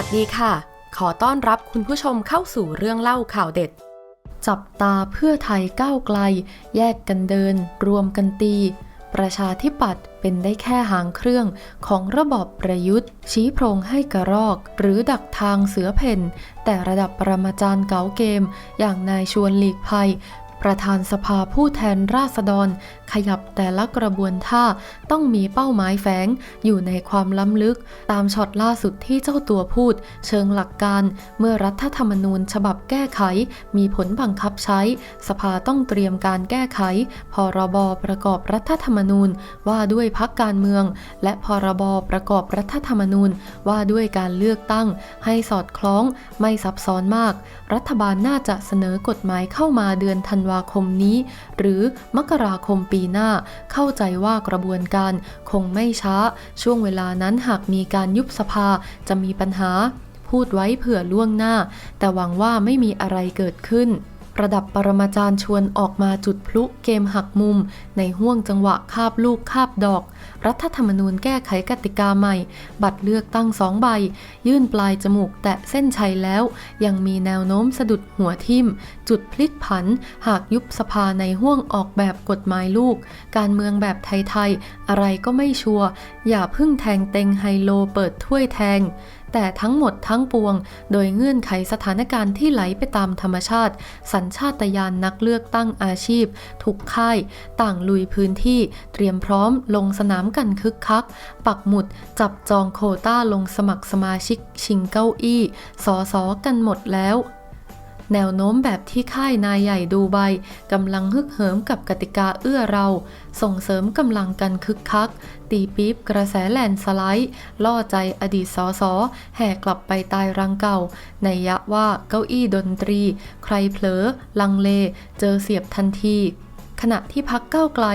วัสดีค่ะ ขอต้อนรับคุณผู้ชมเข้าสู่เรื่องเล่าข่าวเด็ด จับตาเพื่อไทยก้าวไกล แยกกันเดิน รวมกันตี ประชาธิปัตย์เป็นได้แค่หางเครื่องของระบอบประยุทธ์ ชี้โพรงให้กระรอก หรือดักทางเสือเพ่น แต่ระดับปรมาจารย์เก๋าเกม อย่างนายชวนหลีกภัย ประธานสภาผู้แทนราษฎร ขยับแต่ละกระบวนท่าต้องมีเป้าหมายแฝงอยู่ในความล้ำลึก ตามช็อตล่าสุดที่เจ้าตัวพูด เชิงหลักการเมื่อรัฐธรรมนูญฉบับแก้ไข มีผลบังคับใช้ สภาต้องเตรียมการแก้ไข พรบประกอบรัฐธรรมนูญว่าด้วยพักการเมือง และพรบประกอบรัฐธรรมนูญว่าด้วยการเลือกตั้ง ให้สอดคล้องไม่ซับซ้อนมาก รัฐบาลน่าจะเสนอกฎหมายเข้ามาเดือนธันวาคมนี้ หรือมกราคมปีหน้า เข้าใจว่ากระบวนการคงไม่ช้า ช่วงเวลานั้นหากมีการยุบสภาจะมีปัญหา พูดไว้เผื่อล่วงหน้า แต่หวังว่าไม่มีอะไรเกิดขึ้น ระดับปรมาจารย์ชวนออกมาจุดพลุเกมหักมุม ในห่วงจังหวะคาบลูกคาบดอก รัฐธรรมนูญแก้ไขกติกาใหม่ บัตรเลือกตั้งสองใบ ยื่นปลายจมูกแตะเส้นชัยแล้ว ยังมีแนวโน้มสะดุดหัวทิ่ม จุดพลิกผัน หากยุบสภาในห่วงออกแบบกฎหมายลูก การเมืองแบบไทยๆ อะไรก็ไม่ชัวร์อย่าพึ่งแทงเต็งไฮโลเปิดถ้วยแทง แต่ทั้งหมดทั้งปวง โดยเงื่อนไขสถานการณ์ที่ไหลไปตามธรรมชาติ สัญชาตญาณนนักเลือกตั้งอาชีพ ทุกค่าย ต่างลุยพื้นที่ เตรียมพร้อมลงสนามกันคึกคัก ปักหมุด จับจองโคต้าลงสมัครสมาชิกชิงเก้าอี้สอสอกันหมดแล้ว แนวโน้มแบบที่ค่ายนายใหญ่ดูไบกำลังฮึกเหิมกับกติกาเอื้อเรา ส่งเสริมกำลังกันคึกคัก ตีปี๊บกระแสแลนสไลด์ล่อใจอดีตสอสอแห่กลับไปตายรังเก่า ในยะว่าเก้าอี้ดนตรี ใครเผลอ ลังเล เจอเสียบทันที ขณะที่พักเก้าวไกล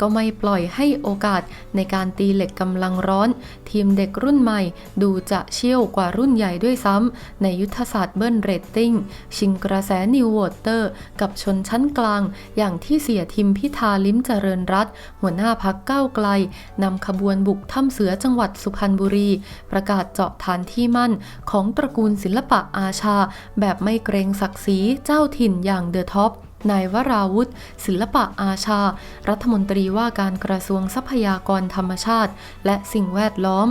ก็ไม่ปล่อยให้โอกาสในการตีเหล็กกำลังร้อน ทีมเด็กรุ่นใหม่ดูจะเชี่ยวกว่ารุ่นใหญ่ด้วยซ้ำในยุทธศาสตร์เบิ้ลเรตติ้ง ชิงกระแสนิวโวเตอร์ กับชนชั้นกลาง อย่างที่เสียทิมพิธาลิ้มเจริญรัตหัวหน้าพักเก้าวไกลนำขบวนบุกถ้ำเสือจังหวัดสุพรรณบุรี ประกาศเจาะฐานที่มั่น ของตระกูลศิลปะอาชา แบบไม่เกรงศักดิ์ศรีเจ้าถิ่นอย่างเดอะท็อป นายวราวุธศิลปะอาชา รัฐมนตรีว่าการกระทรวงทรัพยากรธรรมชาติ และสิ่งแวดล้อม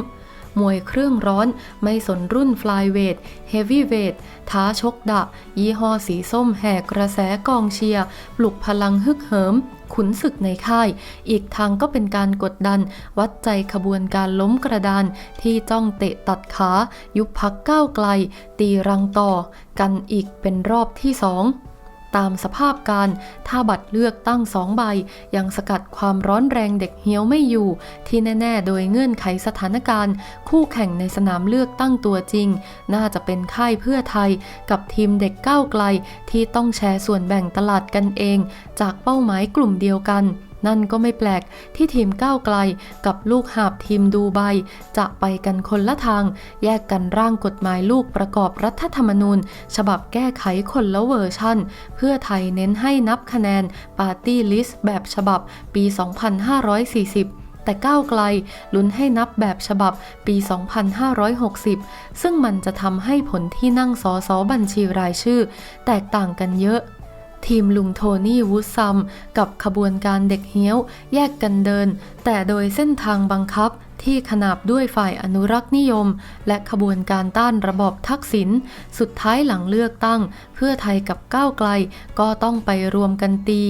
มวยเครื่องร้อน ไม่สนรุ่นฟลายเวทเฮฟวี่เวทท้าชกดะ ยี่ห้อสีส้มแห่กระแสกองเชียร์ ปลุกพลังฮึกเหิม ขุนศึกในค่าย อีกทางก็เป็นการกดดัน วัดใจขบวนการล้มกระดาน ที่จ้องเตะตัดขา ยุบพักก้าวไกล ตีรังต่อ กันอีกเป็นรอบที่สอง ตามสภาพการ ถ้าบัตรเลือกตั้งสองใบ ยังสกัดความร้อนแรงเด็กเหี้ยวไม่อยู่ ที่แน่ ๆ โดยเงื่อนไขสถานการณ์ คู่แข่งในสนามเลือกตั้งตัวจริง น่าจะเป็นค่ายเพื่อไทย กับทีมเด็กก้าวไกลที่ต้องแชร์ส่วนแบ่งตลาดกันเอง จากเป้าหมายกลุ่มเดียวกัน นั่นก็ไม่แปลกที่ทีมก้าวไกลกับลูกหาบทีมดูไบจะไปกันคนละทาง แยกกันร่างกฎหมายลูกประกอบรัฐธรรมนูญ ฉบับแก้ไขคนละเวอร์ชั่น เพื่อไทยเน้นให้นับคะแนนปาร์ตี้ลิสต์แบบฉบับปี 2540แต่ก้าวไกลลุ้นให้นับแบบฉบับปี 2560 ซึ่งมันจะทำให้ผลที่นั่งสอสอบัญชีรายชื่อ แตกต่างกันเยอะ ทีมลุงโทนี่วูดซัมกับขบวนการเด็กเฮี้ยว แยกกันเดิน แต่โดยเส้นทางบังคับที่ขนาบด้วยฝ่ายอนุรักษ์นิยม และขบวนการต้านระบอบทักษิณสุดท้ายหลังเลือกตั้ง เพื่อไทยกับก้าวไกลก็ต้องไปรวมกันตี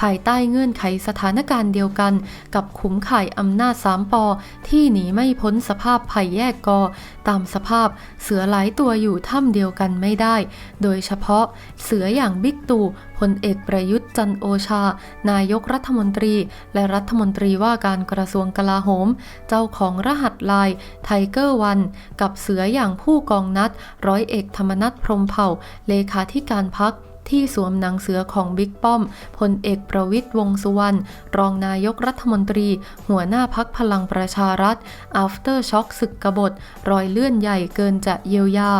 ภายใต้เงื่อนไขสถานการณ์เดียวกัน กับขุมข่ายอำนาจสามปอที่หนีไม่พ้นสภาพภัยแยกกอ ตามสภาพเสือหลายตัวอยู่ถ้ำเดียวกันไม่ได้ โดยเฉพาะเสืออย่างบิ๊กตู่พลเอกประยุทธ์จันโอชา นายกรัฐมนตรี และรัฐมนตรีว่าการกระทรวงกลาโหม เจ้าของรหัสลายไทเกอร์วัน กับเสืออย่างผู้กองนัด ร้อยเอกธรรมนัฐพรมเผ่า เลขาธิการพัก ที่สวมหนังเสือของบิ๊กป้อมพลเอกประวิทย์วงษ์สุวรรณรองนายกรัฐมนตรี หัวหน้าพักพลังประชารัฐ after shock ศึกกบฏ รอยเลื่อนใหญ่เกินจะเยียวยา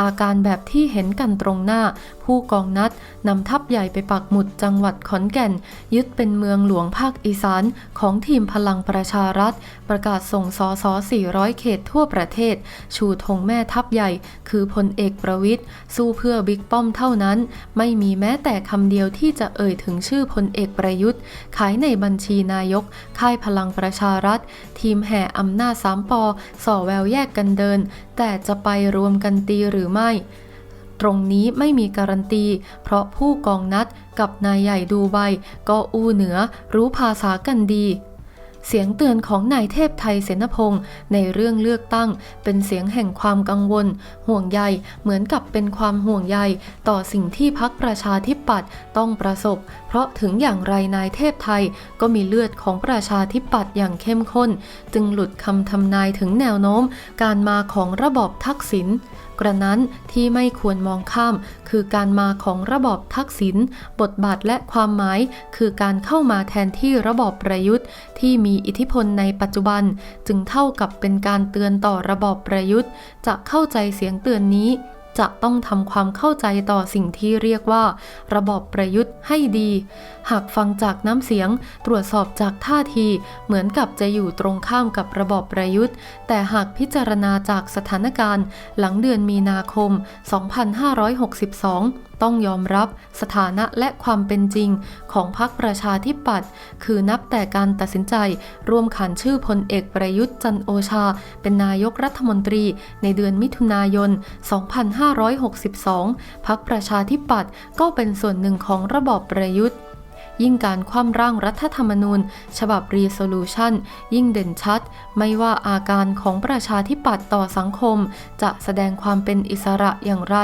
อาการแบบที่เห็นกันตรงหน้าผู้กองนัดนำทัพใหญ่ไปปักหมุดจังหวัดขอนแก่น ยึดเป็นเมืองหลวงภาคอีสานของทีมพลังประชารัฐ ประกาศส่งสอสอ400 เขตทั่วประเทศ ชูธงแม่ทัพใหญ่ คือพลเอกประวิทย์สู้เพื่อบิ๊กป้อมเท่านั้น ไม่มีแม้แต่คำเดียวที่จะเอ่ยถึงชื่อพลเอกประยุทธ์ ขายในบัญชีนายก ค่ายพลังประชารัฐ ทีมแห่อำนาจสามปอส่อแววแยกกันเดิน แต่จะไปรวมกันตีหรือไม่ รงนี้ไม่มีการันตี เพราะผู้กองนัดกับนายใหญ่ดูไบก็อู้เหนือรู้ภาษากันดีเสียงเตือนของนายเทพไทยเสนพงศ์ในเรื่องเลือกตั้ง เป็นเสียงแห่งความกังวล ห่วงใยเหมือนกับเป็นความห่วงใยต่อสิ่งที่พักประชาธิปัตย์ต้องประสบ เพราะถึงอย่างไรนายเทพไทยก็มีเลือดของประชาธิปัตย์อย่างเข้มข้น จึงหลุดคำทำนายถึงแนวโน้ม การมาของระบอบทักษิณกระนั้นที่ไม่ควรมองข้าม คือการมาของระบอบทักษิณบทบาทและความหมาย คือการเข้ามาแทนที่ระบอบประยุทธ์ที่มีอิทธิพลในปัจจุบัน จึงเท่ากับเป็นการเตือนต่อระบอบประยุทธ์ จะเข้าใจเสียงเตือนนี้ จะต้องทำความเข้าใจต่อสิ่งที่เรียกว่า ระบอบประยุทธ์ให้ดี หากฟังจากน้ำเสียง ตรวจสอบจากท่าที เหมือนกับจะอยู่ตรงข้ามกับระบอบประยุทธ์ แต่หากพิจารณาจากสถานการณ์ หลังเดือนมีนาคม 2562ต้องยอมรับสถานะและความเป็นจริงของพรรคประชาธิปัตย์คือนับแต่การตัดสินใจร่วมขันชื่อพลเอกประยุทธ์จันโอชา เป็นนายกรัฐมนตรีในเดือนมิถุนายน 2562 พรรคประชาธิปัตย์ก็เป็นส่วนหนึ่งของระบอบประยุทธ์ ยิ่งการคว่ำร่างรัฐธรรมนูญ ฉบับ Resolution ยิ่งเด่นชัด ไม่ว่าอาการของประชาธิปัตย์ต่อสังคม จะแสดงความเป็นอิสระอย่างไร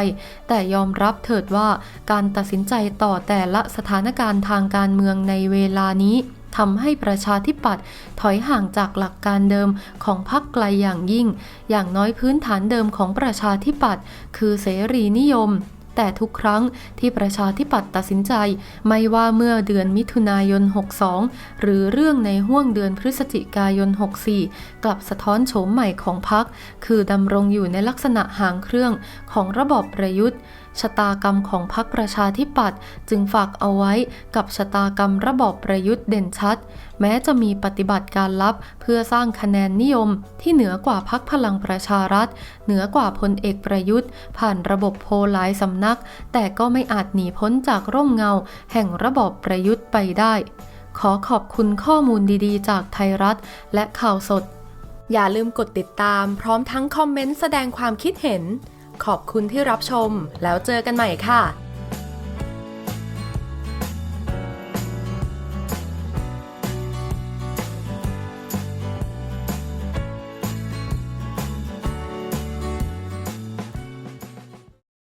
แต่ยอมรับเถิดว่าการตัดสินใจต่อแต่ละสถานการณ์ทางการเมืองในเวลานี้ทำให้ประชาธิปัตย์ถอยห่างจากหลักการเดิมของพรรคไกลอย่างยิ่ง อย่างน้อยพื้นฐานเดิมของประชาธิปัตย์คือเสรีนิยม แต่ทุกครั้งที่ประชาธิปัตย์ตัดสินใจ ไม่ว่าเมื่อเดือนมิถุนายน 62 หรือเรื่องในห้วงเดือนพฤศจิกายน 64 กลับสะท้อนโฉมใหม่ของพรรคคือดำรงอยู่ในลักษณะหางเครื่องของระบอบประยุทธ์ชะตากรรมของพรรคประชาธิปัตย์จึงฝากเอาไว้กับชะตากรรมระบอบประยุทธ์เด่นชัด แม้จะมีปฏิบัติการลับเพื่อสร้างคะแนนนิยมที่เหนือกว่าพักพลังประชารัฐ เหนือกว่าพลเอกประยุทธ์ ผ่านระบบโพลหลายสำนัก แต่ก็ไม่อาจหนีพ้นจากร่มเงา แห่งระบอบประยุทธ์ไปได้ ขอขอบคุณข้อมูลดีๆ จากไทยรัฐ และข่าวสด อย่าลืมกดติดตาม พร้อมทั้งคอมเมนต์แสดงความคิดเห็น ขอบคุณที่รับชม แล้วเจอกันใหม่ค่ะ